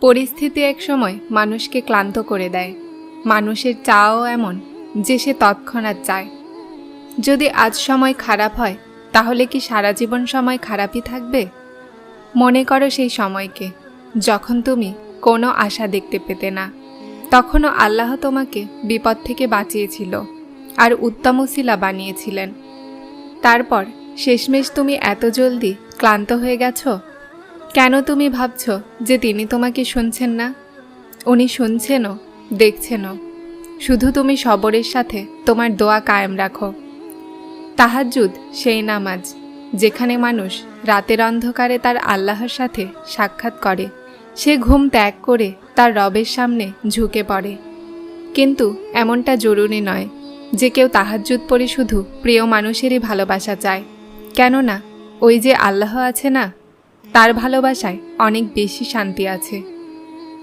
পরিস্থিতি এক সময় মানুষকে ক্লান্ত করে দেয়। মানুষের চাও এমন যে সে তৎক্ষণাৎ চায়। যদি আজ সময় খারাপ হয়, তাহলে কি সারা জীবন সময় খারাপই থাকবে? মনে করো সেই সময়কে, যখন তুমি কোনো আশা দেখতে পেতে না। তখনও আল্লাহ তোমাকে বিপদ থেকে বাঁচিয়েছিল আর উত্তম শিলা বানিয়েছিলেন। তারপর শেষমেশ তুমি এত জলদি ক্লান্ত হয়ে গেছো? কেন তুমি ভাবছ যে তিনি তোমাকে শুনছেন না? উনি শুনছেনও, দেখছেনও। শুধু তুমি সবরের সাথে তোমার দোয়া কায়েম রাখো। তাহাজ্জুদ সেই নামাজ, যেখানে মানুষ রাতের অন্ধকারে তার আল্লাহর সাথে সাক্ষাৎ করে। সে ঘুম ত্যাগ করে তার রবের সামনে ঝুঁকে পড়ে। কিন্তু এমনটা জরুরি নয় যে কেউ তাহাজ্জুদ পড়ে শুধু প্রিয় মানুষেরই ভালোবাসা চায়। কেননা, ওই যে আল্লাহ আছে না তার ভালোবাসায় অনেক বেশি শান্তি আছে।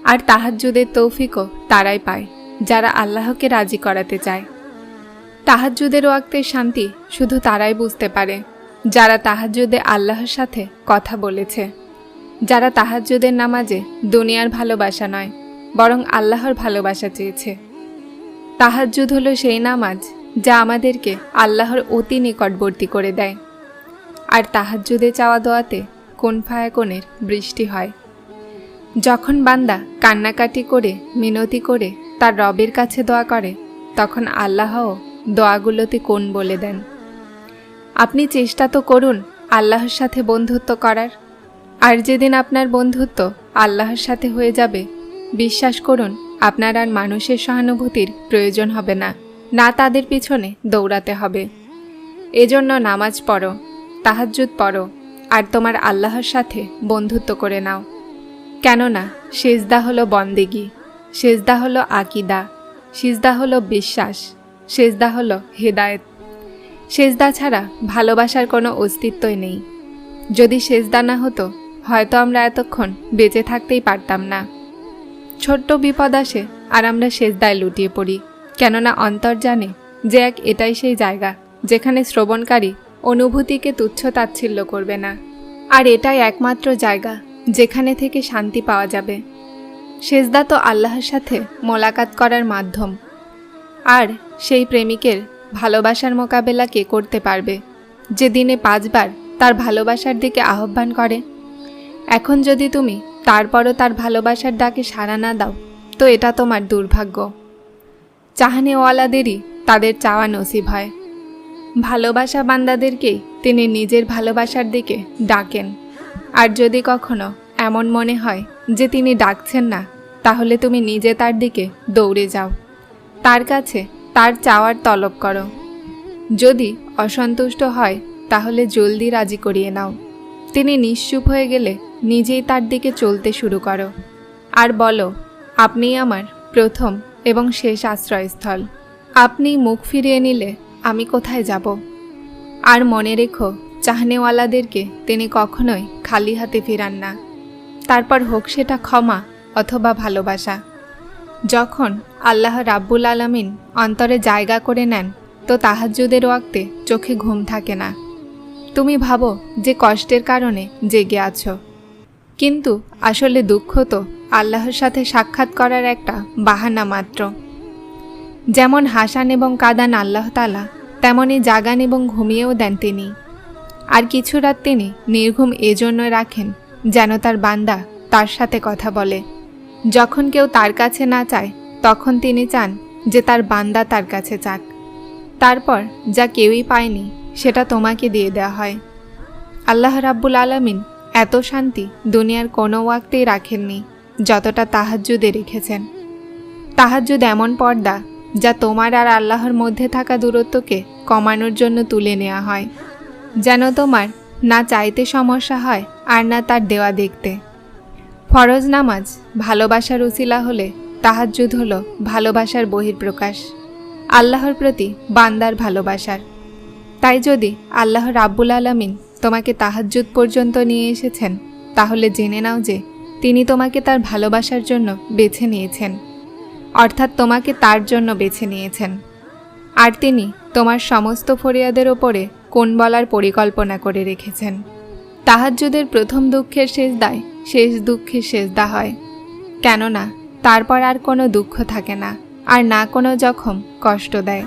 আর তাহাজ্জুদের তৌফিকও তারাই পায়, যারা আল্লাহকে রাজি করাতে চায়। তাহাজ্জুদের ওয়াক্তের শান্তি শুধু তারাই বুঝতে পারে, যারা তাহাজ্জুদে আল্লাহর সাথে কথা বলেছে। যারা তাহাজ্জুদের নামাজে দুনিয়ার ভালোবাসা নয়, বরং আল্লাহর ভালোবাসা চেয়েছে। তাহাজ্জুদ হলো সেই নামাজ যা আমাদেরকে আল্লাহর অতি নিকটবর্তী করে দেয়। আর তাহাজ্জুদে চাওয়া দোয়াতে কোন ফায়াকনের বৃষ্টি হয়। যখন বান্দা কান্নাকাটি করে, মিনতি করে তার রবের কাছে দোয়া করে, তখন আল্লাহও দোয়াগুলোতে কোন বলে দেন। আপনি চেষ্টা তো করুন আল্লাহর সাথে বন্ধুত্ব করার। আর যেদিন আপনার বন্ধুত্ব আল্লাহর সাথে হয়ে যাবে, বিশ্বাস করুন আপনার আর মানুষের সহানুভূতির প্রয়োজন হবে না না তাদের পিছনে দৌড়াতে হবে। এজন্য নামাজ পড়ো, তাহাজ্জুদ পড়ো আর তোমার আল্লাহর সাথে বন্ধুত্ব করে নাও। কেননা, সেজদা হলো বন্দেগি, সেজদা হলো আকিদা, সিজদা হলো বিশ্বাস, সেজদা হলো হেদায়েত। সেজদা ছাড়া ভালোবাসার কোনো অস্তিত্বই নেই। যদি সেজদা না হতো, হয়তো আমরা এতক্ষণ বেঁচে থাকতেই পারতাম না। ছোট্ট বিপদ আসে আর আমরা সেজদায় লুটিয়ে পড়ি। কেননা অন্তর জানে যে এক এটাই সেই জায়গা, যেখানে শ্রবণকারী অনুভূতিকে তুচ্ছ তাচ্ছিল্য করবে না। আর এটাই একমাত্র জায়গা, যেখানে থেকে শান্তি পাওয়া যাবে। সেজদা তো আল্লাহর সাথে মোলাকাত করার মাধ্যম। আর সেই প্রেমিকের ভালোবাসার মোকাবেলা কে করতে পারবে? যে দিনে পাঁচবার তার ভালোবাসার দিকে আহ্বান করে? এখন যদি তুমি তারপরও তার ভালোবাসার ডাকে সাড়া না দাও, তো এটা তোমার দুর্ভাগ্য। চাহানেওয়ালাদেরই তাদের চাওয়া নসিব হয়। ভালোবাসা বান্দাদেরকেই তিনি নিজের ভালোবাসার দিকে ডাকেন। আর যদি কখনো এমন মনে হয় যে তিনি ডাকছেন না, তাহলে তুমি নিজে তার দিকে দৌড়ে যাও। তার কাছে তার চাওয়ার তলব করো। যদি অসন্তুষ্ট হয়, তাহলে জলদি রাজি করিয়ে নাও। তিনি নিশ্চুপ হয়ে গেলে নিজেই তার দিকে চলতে শুরু করো। আর বলো আপনি আমার প্রথম এবং শেষ আশ্রয়স্থল। আপনি মুখ ফিরিয়ে নিলে আমি কোথায় যাব? আর মনে রেখো, চাহনেওয়ালাদেরকে তিনি কখনোই খালি হাতে ফিরান না। তারপর হোক সেটা ক্ষমা অথবা ভালোবাসা। যখন আল্লাহ রাব্বুল আলামিন অন্তরে জায়গা করে নেন, তো তাহাজ্জুদের ওয়াক্তে চোখে ঘুম থাকে না। তুমি ভাবো যে কষ্টের কারণে জেগে আছো। কিন্তু আসলে দুঃখ তো আল্লাহর সাথে সাক্ষাৎ করার একটা বাহানা মাত্র। যেমন হাসান এবং কাদান আল্লাহ তালা তেমনই জাগান এবং ঘুমিয়েও দেন তিনি। আর কিছু রাত তিনি নির্ঘুম এজন্য রাখেন, যেন তার বান্দা তার সাথে কথা বলে। যখন কেউ তার কাছে না চায়, তখন তিনি চান যে তার বান্দা তার কাছে চাক। তারপর যা কেউই পায়নি, সেটা তোমাকে দিয়ে দেওয়া হয়। আল্লাহ রাব্বুল আলামিন এত শান্তি দুনিয়ার কোনো ওয়াক্তেই রাখেননি, যতটা তাহাজ্জুদে রেখেছেন। তাহাজ্জুদ এমন পর্দা যা তোমার আর আল্লাহর মধ্যে থাকা দূরত্বকে কমানোর জন্য তুলে নেওয়া হয়। যেন তোমার না চাইতে সমস্যা হয় আর না তার দেওয়া দেখতে। ফরজ নামাজ ভালোবাসার উসিলা হলে তাহাজ্জুদ হল ভালোবাসার বহির্প্রকাশ আল্লাহর প্রতি বান্দার ভালোবাসার। তাই যদি আল্লাহ রাব্বুল আলামিন তোমাকে তাহাজ্জুদ পর্যন্ত নিয়ে এসেছেন, তাহলে জেনে নাও যে তিনি তোমাকে তার ভালোবাসার জন্য বেছে নিয়েছেন। অর্থাৎ তোমাকে তার জন্য বেছে নিয়েছেন। আর তিনি তোমার সমস্ত ফরিয়াদের ওপরে কোন বলার পরিকল্পনা করে রেখেছেন। তাহাজ্জুদের প্রথম দুঃখের শেষ দায় শেষ দুঃখের শেষ দা হয়। কেননা, তারপর আর কোনো দুঃখ থাকে না, আর না কোনো জখম কষ্ট দেয়।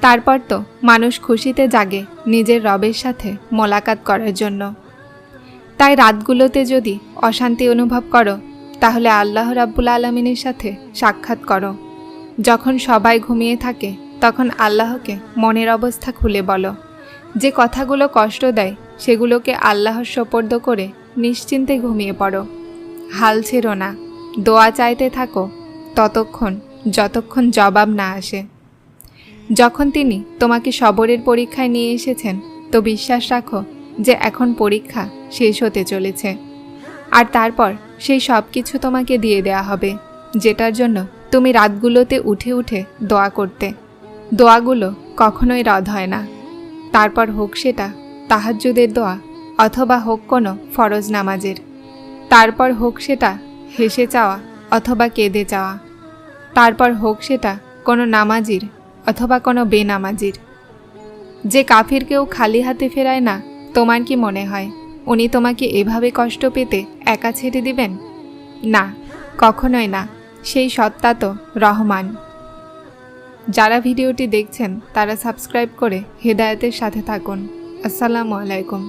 তারপর তো মানুষ খুশিতে জাগে নিজের রবের সাথে মোলাকাত করার জন্য। তাই রাতগুলোতে যদি অশান্তি অনুভব করো তাহলে আল্লাহ রাব্বুল আলমিনের সাথে সাক্ষাৎ করো। যখন সবাই ঘুমিয়ে থাকে, তখন আল্লাহকে মনের অবস্থা খুলে বলো। যে কথাগুলো কষ্ট দেয়, সেগুলোকে আল্লাহর সোপর্দ করে নিশ্চিন্তে ঘুমিয়ে পড়ো। হাল ছেড়ো না, দোয়া চাইতে থাকো, ততক্ষণ, যতক্ষণ জবাব না আসে। যখন তিনি তোমাকে সবরের পরীক্ষায় নিয়ে এসেছেন, তো বিশ্বাস রাখো যে এখন পরীক্ষা শেষ হতে চলেছে। আর তারপর সেই সব কিছু তোমাকে দিয়ে দেয়া হবে, যেটার জন্য তুমি রাতগুলোতে উঠে উঠে দোয়া করতে। দোয়াগুলো কখনোই রদ হয় না। তারপর হোক সেটা তাহাজ্জুদের দোয়া অথবা হোক কোনো ফরজ নামাজের। তারপর হোক সেটা হেসে চাওয়া অথবা কেঁদে চাওয়া। তারপর হোক সেটা কোনো নামাজির অথবা কোনো বেনামাজির। যে কাফিরকেও খালি হাতে ফেরায় না, তোমার কি মনে হয়? উনি তোমাকে এভাবে কষ্ট পেতে একা ছেড়ে দিবেন? না, কখনোই না। সেই সত্তা তো রহমান। যারা ভিডিওটি দেখছেন, তারা সাবস্ক্রাইব করে হেদায়তের সাথে থাকুন। আসসালামু আলাইকুম।